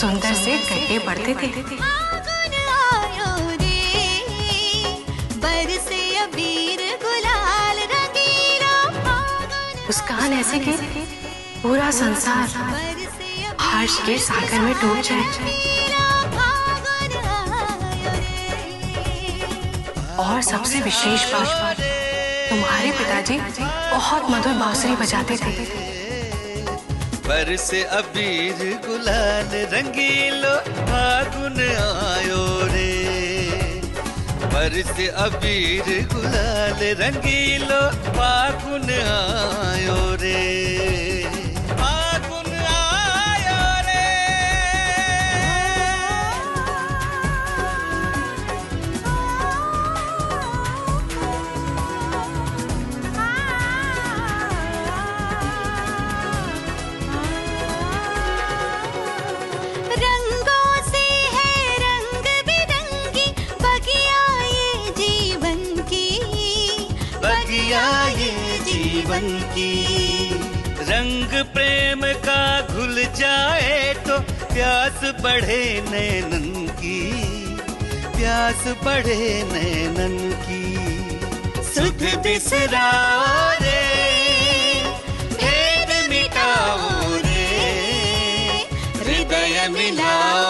सुंदर से कटे पड़ते थे। मुस्कान ऐसे कि पूरा संसार हर्ष के सागर में डूब जाए। और सबसे विशेष बात, तुम्हारे पिताजी बहुत मधुर बांसुरी बजाते थे। बरस अबीर गुलाल रंगीलो फागुन आयो रे। पर से अबीर गुलाल रंगीलो फागुन आयो रे। जीवन की। रंग प्रेम का घुल जाए तो प्यास बढ़े नैनन की। प्यास बढ़े नैनन की। सुध बिसराओ रे, भेद मिटाओ रे, हृदय मिलाओ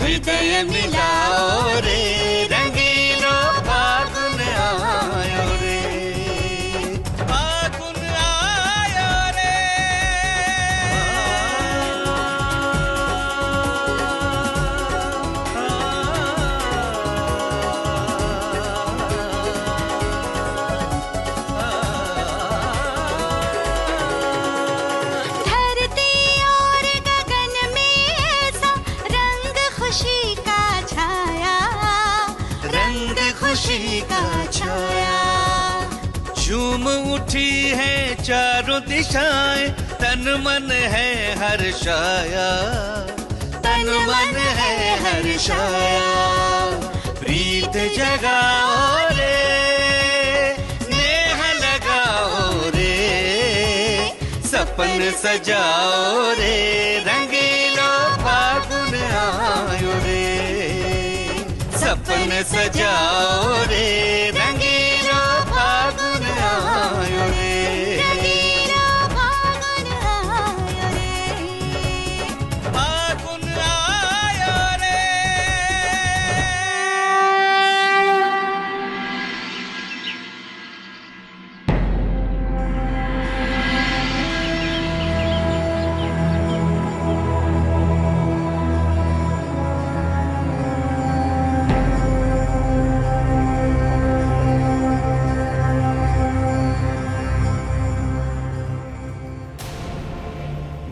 हृदय मिलाओ चारों तन मन है हर्षाया तन मन है हर्षाया प्रीत जगाओ रे नेह लगाओ रे। सपन सजाओ रे रंगीलो फागुन आयो रे। सपन सजाओ रे। रंगीलो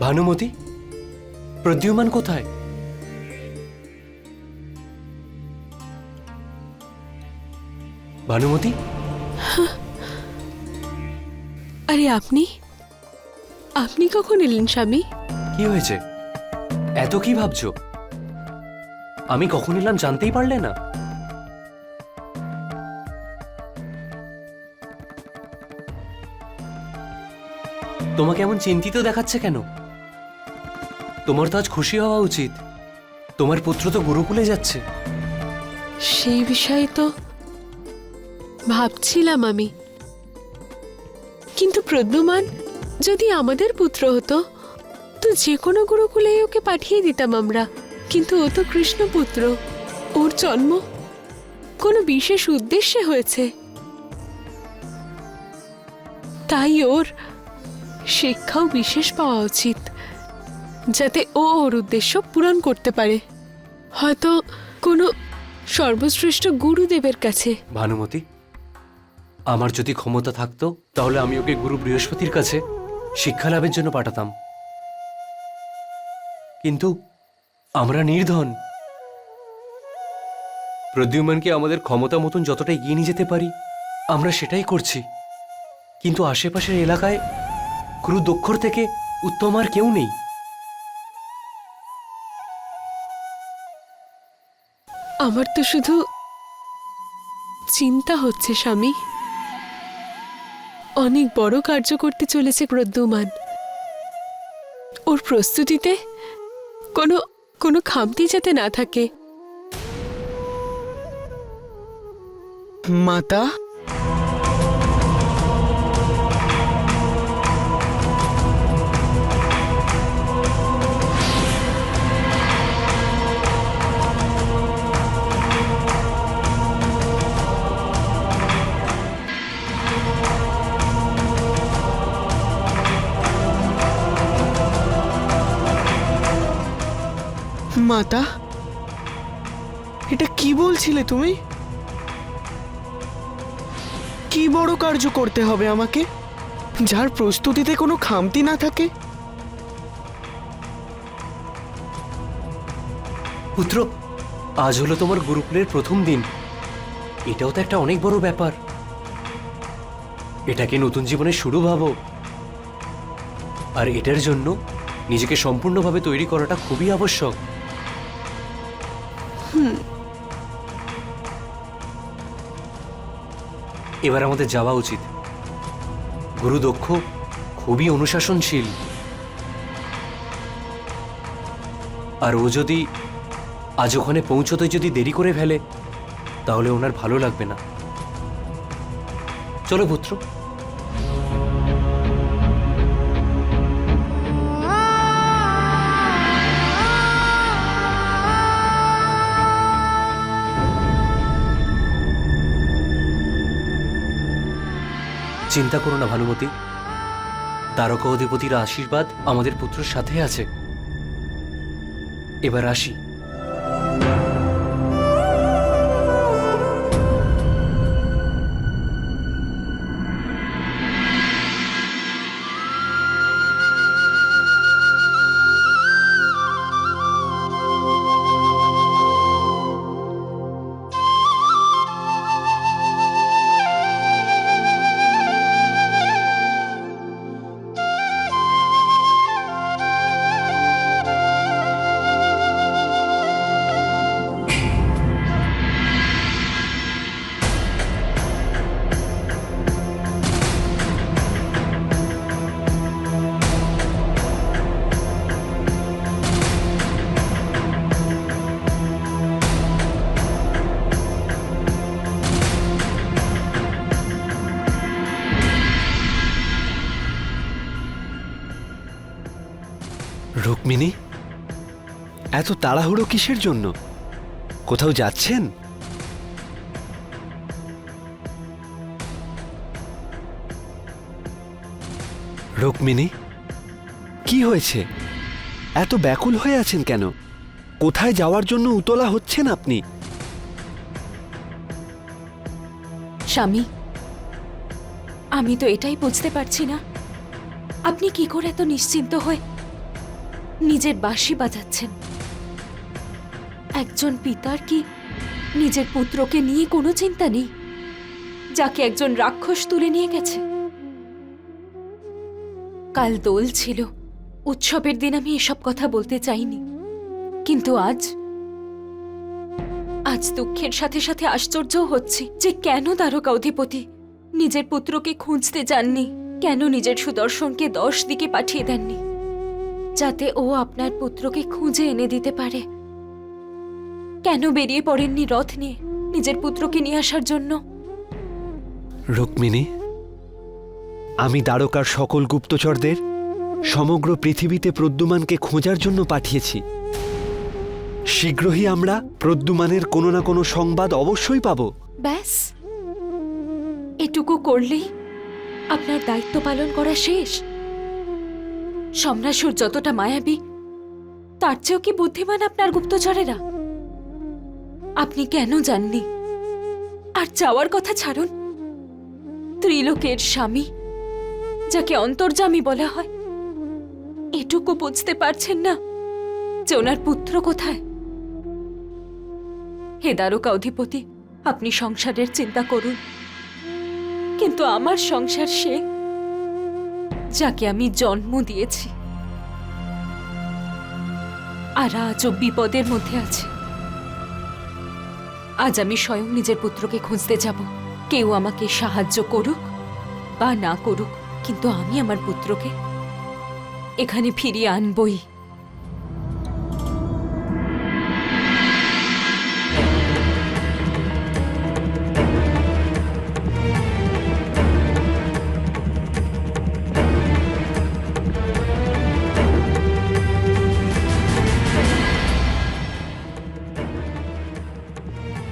ভানুমতি প্রদ্যুমান কোথায়? ভানুমতি? আরে আপনি? আপনি কখন এলেন স্বামী? কি হয়েছে? এত কি ভাবছ? আমি কখন এলাম জানতেই পারলে না। তোমাকে এমন চিন্তিত দেখাচ্ছে কেন? তোমার তো আজ খুশি হওয়া উচিত। তোমার পুত্র তো গুরুকুলে যাচ্ছে। সেই বিষয়ে তো ভাবছিলাম আমি। কিন্তু প্রদ্যুমান, যদি আমাদের পুত্র হতো, তো যে কোনো গুরুকুলেই ওকে পাঠিয়ে দিতাম আমরা। কিন্তু ও তো কৃষ্ণপুত্র, ওর জন্ম কোনো বিশেষ উদ্দেশ্যে হয়েছে। তাই ওর শিক্ষাও বিশেষ পাওয়া উচিত। যাতে ও ওর উদ্দেশ্য পূরণ করতে পারে। হয়তো কোনো সর্বশ্রেষ্ঠ গুরুদেবের কাছে। ভানুমতি, আমার যদি ক্ষমতা থাকতো, তাহলে আমি ওকে গুরু বৃহস্পতির কাছে শিক্ষা লাভের জন্য পাঠাতাম। কিন্তু আমরা নির্ধন। প্রদ্যুম্নকে আমাদের ক্ষমতা মতন যতটা এগিয়ে নিয়ে যেতে পারি, আমরা সেটাই করছি। কিন্তু আশেপাশের এলাকায় গুরু দক্ষর থেকে উত্তম আর কেউ নেই। আমার তো শুধু চিন্তা হচ্ছে, স্বামী। অনেক বড় কার্য করতে চলেছে প্রদ্যুমান। ওর প্রস্তুতিতে কোনো কোনো খামতি যাতে না থাকে। মাতা? মাতা? এটা কি বলছিলে তুমি? কি বড় কার্য করতে হবে আমাকে? যার প্রস্তুতিতে কোনো খামতি না থাকে? পুত্র, আজ হলো তোমার গুরুকুলের প্রথম দিন। এটাও তো একটা অনেক বড় ব্যাপার। এটাকে নতুন জীবনের শুরু ভাবো। আর এটার জন্য নিজেকে সম্পূর্ণভাবে তৈরি করাটা খুবই আবশ্যক। এবার আমাদের যাওয়া উচিত। গুরু দক্ষ, খুবই অনুশাসনশীল। আর ও যদি আজ ওখানে পৌঁছতে যদি দেরি করে ফেলে, তাহলে ওনার ভালো লাগবে না। চলো পুত্র। চিন্তা করো না ভানুমতি। তারকা অধিপতির আশীর্বাদ আমাদের পুত্রের সাথে আছে। এবার আসি। রুক্মিণী এত তাড়াহুড়ো কিসের জন্য? কোথাও যাচ্ছেন? রুক্মিণী, কি হয়েছে? এত ব্যাকুল হয়ে আছেন কেন? কোথায় যাওয়ার জন্য উতলা হচ্ছেন আপনি? স্বামী, আমি তো এটাই বুঝতে পারছি না। আপনি কি করে এত নিশ্চিন্ত হয়ে নিজের বাঁশি বাজাচ্ছেন। একজন পিতার কি নিজের পুত্রকে নিয়ে কোনো চিন্তা নেই? যাকে একজন রাক্ষস তুলে নিয়ে গেছে। কাল দোল ছিল। উৎসবের দিন আমি এসব কথা বলতে চাইনি। কিন্তু আজ আজ দুঃখের সাথে সাথে আশ্চর্য হচ্ছে যে কেন দ্বারকা অধিপতি নিজের পুত্রকে খুঁজতে যাননি, কেন নিজের সুদর্শনকে দশ দিকে পাঠিয়ে দেননি। যাতে ও আপনার পুত্রকে খুঁজে এনে দিতে পারে। কেন বেরিয়ে পড়েননি রথ নিয়ে নিজের পুত্রকে নিয়ে আসার জন্য? রুক্মিণী আমি দ্বারকার সকল গুপ্তচরদের সমগ্র পৃথিবীতে প্রদ্যুমানকে খোঁজার জন্য পাঠিয়েছি। শীঘ্রই আমরা প্রদ্যুমানের কোনো না কোনো সংবাদ অবশ্যই পাব। ব্যাস। এটুকু করলেই আপনার দায়িত্ব পালন করা শেষ। সম্রাসুর যতটা মায়াবী, তার চেয়েও কি বুদ্ধিমান আপনার গুপ্তচরেরা? আপনি কেন জাননি? আর যাওয়ার কথা ছাড়ুন। ত্রিলোকের স্বামী, যাকে অন্তর্জামী বলা হয়, এটুকু বুঝতে পারছেন না যে ওনার পুত্র কোথায়। হে দ্বারকা অধিপতি, আপনি সংসারের চিন্তা করুন। কিন্তু আমার সংসার সে যাকে আমি জন্ম দিয়েছি। আর আজও বিপদের মধ্যে আছে। আজ আমি স্বয়ং নিজের পুত্রকে খুঁজতে যাব। কেউ আমাকে সাহায্য করুক বা না করুক, কিন্তু আমি আমার পুত্রকে এখানে ফিরিয়ে আনবই।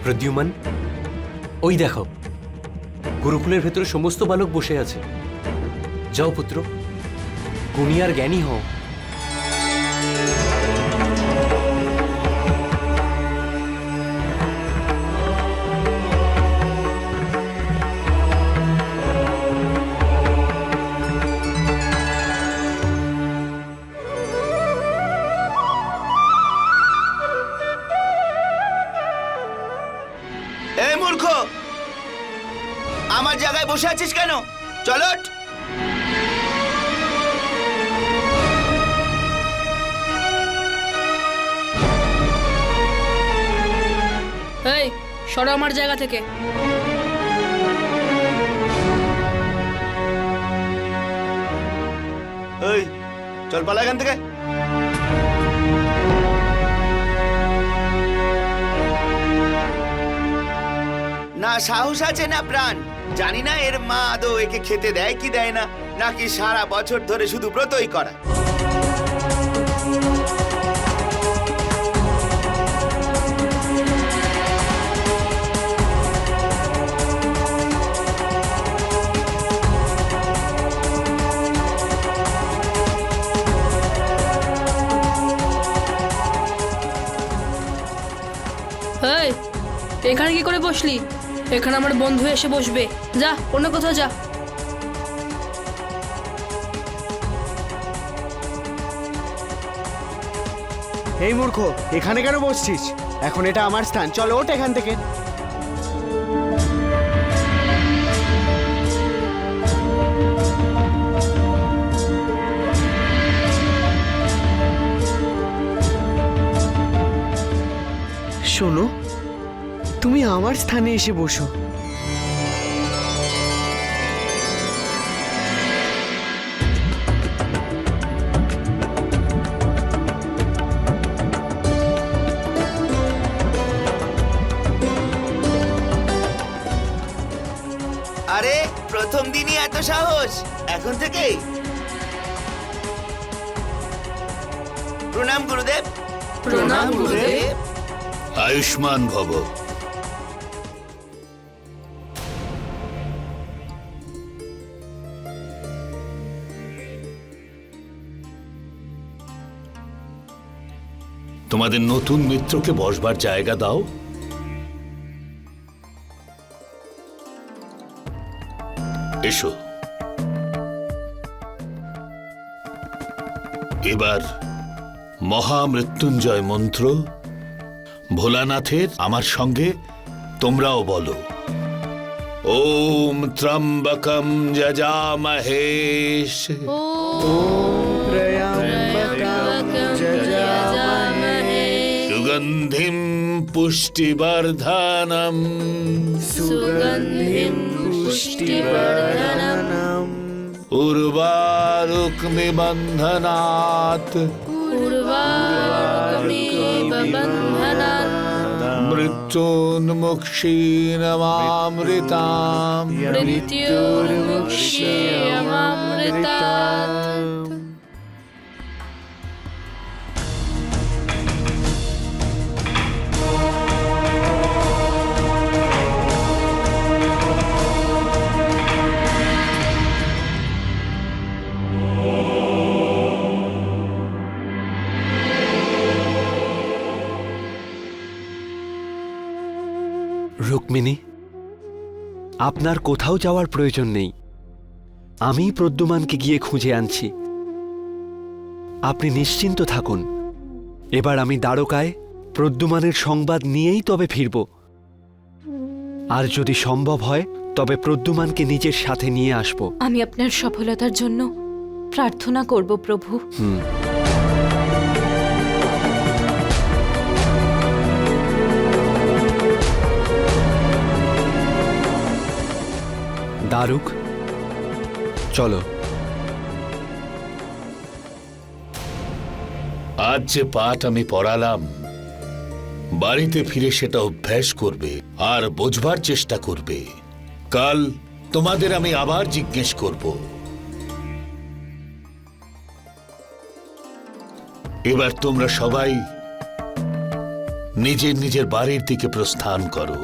প্রদ্যুমান। ওই দেখো, গুরুকুলের ভেতরে সমস্ত বালক বসে আছে। যাও পুত্র, গুণী আর জ্ঞানী হও। এ মূর্খ! আমার জায়গায় বসে আছিস কেন? চলো ওঠ। এই সরো আমার জায়গা থেকে। এই চল পালা এখান থেকে। সাহস আছে না প্রাণ? জানি না এর মা আদৌ একে খেতে দেয় কি দেয় না, নাকি সারা বছর ধরে শুধু ব্রতই করা। এখানে কি করে বসলি? এখানে আমার বন্ধু এসে বসবে। যা অন্য কোথাও যা। এই মূর্খ এখানে কেন বসছিস? এখন এটা আমার স্থান চলো ওঠ এখান থেকে। শোনো তুমি আমার স্থানে এসে বসো। আরে প্রথম দিনই এত সাহস। এখন থেকেই। প্রণাম গুরুদেব। প্রণাম গুরুদেব। আয়ুষ্মান ভব। তোমাদের নতুন মিত্রকে বসবার জায়গা দাও। এসো। এবার মহামৃত্যুঞ্জয় মন্ত্র। ভোলানাথের আমার সঙ্গে তোমরাও বলো। ওম ত্রম্বকম যজামহেশ। সুগন্ধিম सुगन्धिं पुष्टिवर्धनम्। सुगन्धिं पुष्टिवर्धनम्। उर्वारुक्मिबन्धनात्। उर्वारुक्मिबन्धनात्। मृत्योन्मुक्षीणमामृताम् আপনার কোথাও যাওয়ার প্রয়োজন নেই। আমি প্রদ্যুমানকে গিয়ে খুঁজে আনছি। আপনি নিশ্চিন্ত থাকুন। এবার আমি দ্বারকায় প্রদ্যুমানের সংবাদ নিয়েই তবে ফিরব। আর যদি সম্ভব হয় তবে প্রদ্যুমানকে নিজের সাথে নিয়ে আসব। আমি আপনার সফলতার জন্য প্রার্থনা করব প্রভু। হুম। দারুক চলো। আজ যে পাঠ আমি পড়ালাম বাড়িতে ফিরে সেটা অভ্যাস করবে আর বোঝবার চেষ্টা করবে। কাল তোমাদের আমি আবার জিজ্ঞেস করব। এবার তোমরা সবাই নিজের নিজের বাড়ির দিকে প্রস্থান করো।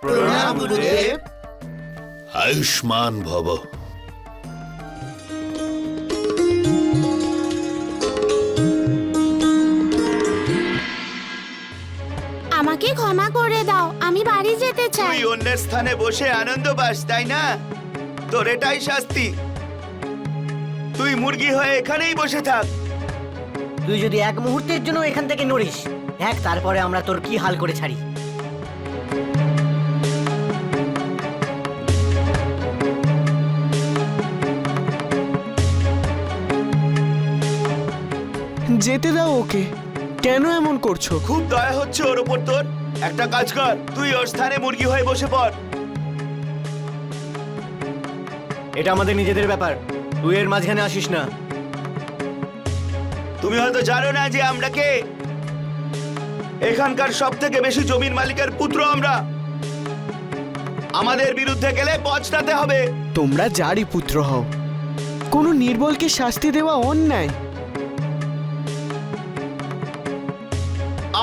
প্রণাম গুরুদেব। আয়ুষ্মান ভব। আমাকে ক্ষমা করে দাও আমি বাড়ি যেতে চাই। তুই অন্যের স্থানে বসে আনন্দ পাস তাই না? তোর এটাই শাস্তি। তুই মুরগি হয়ে এখানেই বসে থাক। তুই যদি এক মুহূর্তের জন্য এখান থেকে নড়িস দেখ তারপরে আমরা তোর কি হাল করে ছাড়ি। যেতে দাও ওকে। কেন এমন করছ? খুব দয়া হচ্ছে ওর ওপর তোর। একটা কাজ কর তুই ওর স্থানে মুরগি হয়ে বসে পড়। এটা আমাদের নিজেদের ব্যাপার। তুই এর মাঝখানে আসিস না। তুমি হয়তো জানো না যে আমরা কে। এখানকার সব থেকে বেশি জমির মালিকের পুত্র আমরা। আমাদের বিরুদ্ধে গেলে পচটাতে হবে। তোমরা যারই পুত্র হও কোনো নির্বলকে শাস্তি দেওয়া অন্যায়।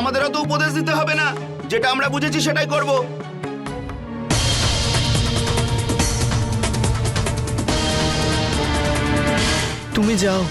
আমাদেরও তো উপদেশ দিতে হবে না। যেটা আমরা বুঝেছি সেটাই করব। তুমি যাও।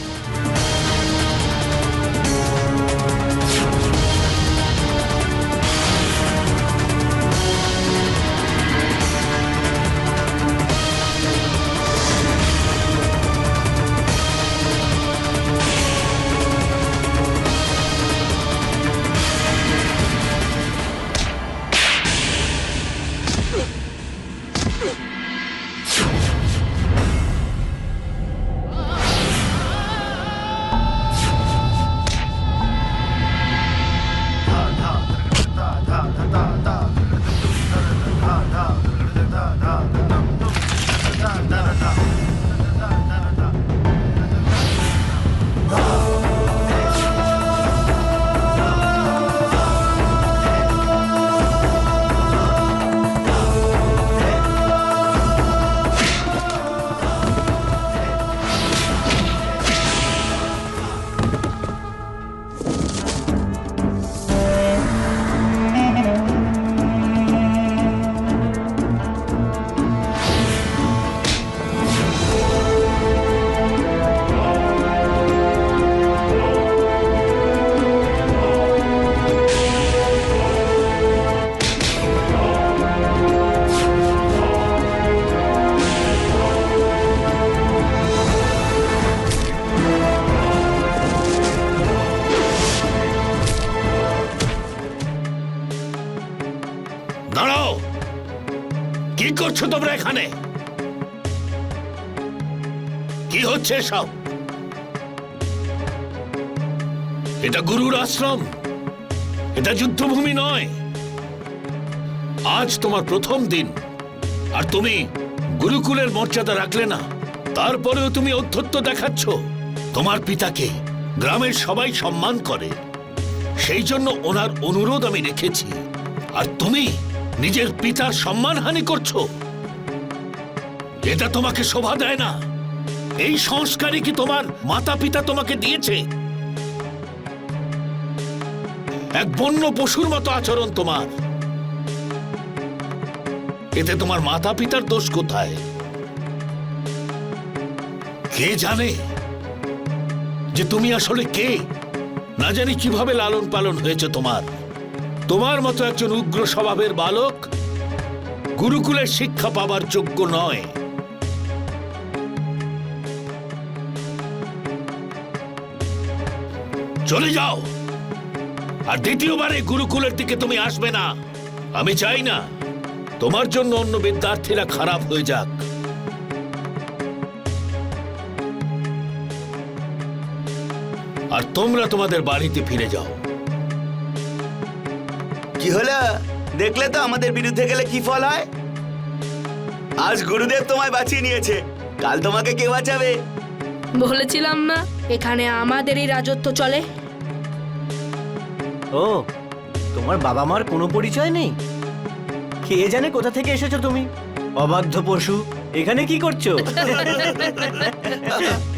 হচ্ছে সব এটা গুরুর আশ্রম। এটা যুদ্ধভূমি নয়। আজ তোমার প্রথম দিন। আর তুমি গুরুকুলের মর্যাদা রাখলে না। তারপরেও তুমি অধ্যত্ত দেখাচ্ছ। তোমার পিতাকে গ্রামের সবাই সম্মান করে। সেই জন্য ওনার অনুরোধ আমি রেখেছি। আর তুমি নিজের পিতার সম্মানহানি করছ। এটা তোমাকে শোভা দেয় না। এই সংস্কারই কি তোমার মাতা পিতা তোমাকে দিয়েছে? এক বন্য পশুর মতো আচরণ তোমার। এতে তোমার মাতা পিতার দোষ কোথায়? কে জানে? যে তুমি আসলে কে? না জানি কীভাবে লালন পালন হয়েছে তোমার। তোমার মতো একজন উগ্র স্বভাবের বালক গুরুকুলের শিক্ষা পাবার যোগ্য নয়। চলে যাও। আর দ্বিতীয়বারে গুরুকুলের দিকে তুমি আসবে না। আমি চাই না। তোমার জন্য অন্য বিদ্যার্থীরা খারাপ হয়ে যাক। আর তোমরা তোমাদের বাড়িতে ফিরে যাও। কি হলো? দেখলে তো আমাদের বিরুদ্ধে গেলে কি ফল হয়? আজ গুরুদেব তোমায় বাঁচিয়ে নিয়েছে। কাল তোমাকে কে বাঁচাবে। বলেছিলাম না এখানে আমাদেরই রাজত্ব চলে। ও, তোমার বাবা মার কোনো পরিচয় নেই? কে জানে কোথা থেকে এসেছ তুমি? অবাধ্য পশু, এখানে কি করছ?